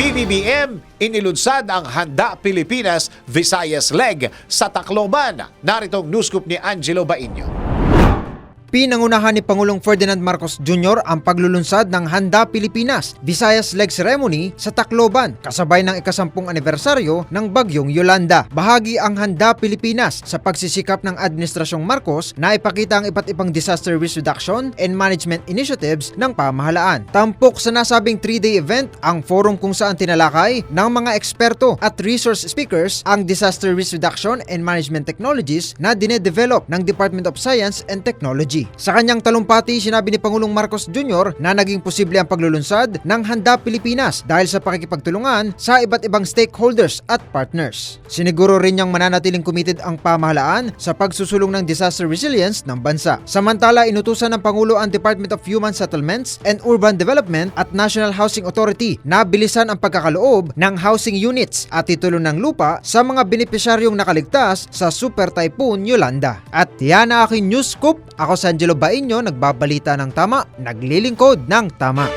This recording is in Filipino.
PBBM, inilunsad ang Handa Pilipinas Visayas Leg sa Tacloban. Naritong newscoop ni Angelo Bainyo. Pinangunahan ni Pangulong Ferdinand Marcos Jr. ang paglulunsad ng Handa Pilipinas Visayas Leg Ceremony sa Tacloban kasabay ng ikasampung anibersaryo ng Bagyong Yolanda. Bahagi ang Handa Pilipinas sa pagsisikap ng Administrasyong Marcos na ipakita ang iba't ibang disaster risk reduction and management initiatives ng pamahalaan. Tampok sa nasabing 3-day event ang forum kung saan tinalakay ng mga eksperto at resource speakers ang disaster risk reduction and management technologies na dinedevelop ng Department of Science and Technology. Sa kanyang talumpati, sinabi ni Pangulong Marcos Jr. na naging posible ang paglulunsad ng Handa Pilipinas dahil sa pakikipagtulungan sa iba't ibang stakeholders at partners. Siniguro rin niyang mananatiling committed ang pamahalaan sa pagsusulong ng disaster resilience ng bansa. Samantala, inutusan ng Pangulo ang Department of Human Settlements and Urban Development at National Housing Authority na bilisan ang pagkakaloob ng housing units at titulo ng lupa sa mga benepisyaryong nakaligtas sa Super Typhoon Yolanda. At yan ang aking news scoop. Ako si Angelo Bainyo, nagbabalita ng tama, naglilingkod ng tama.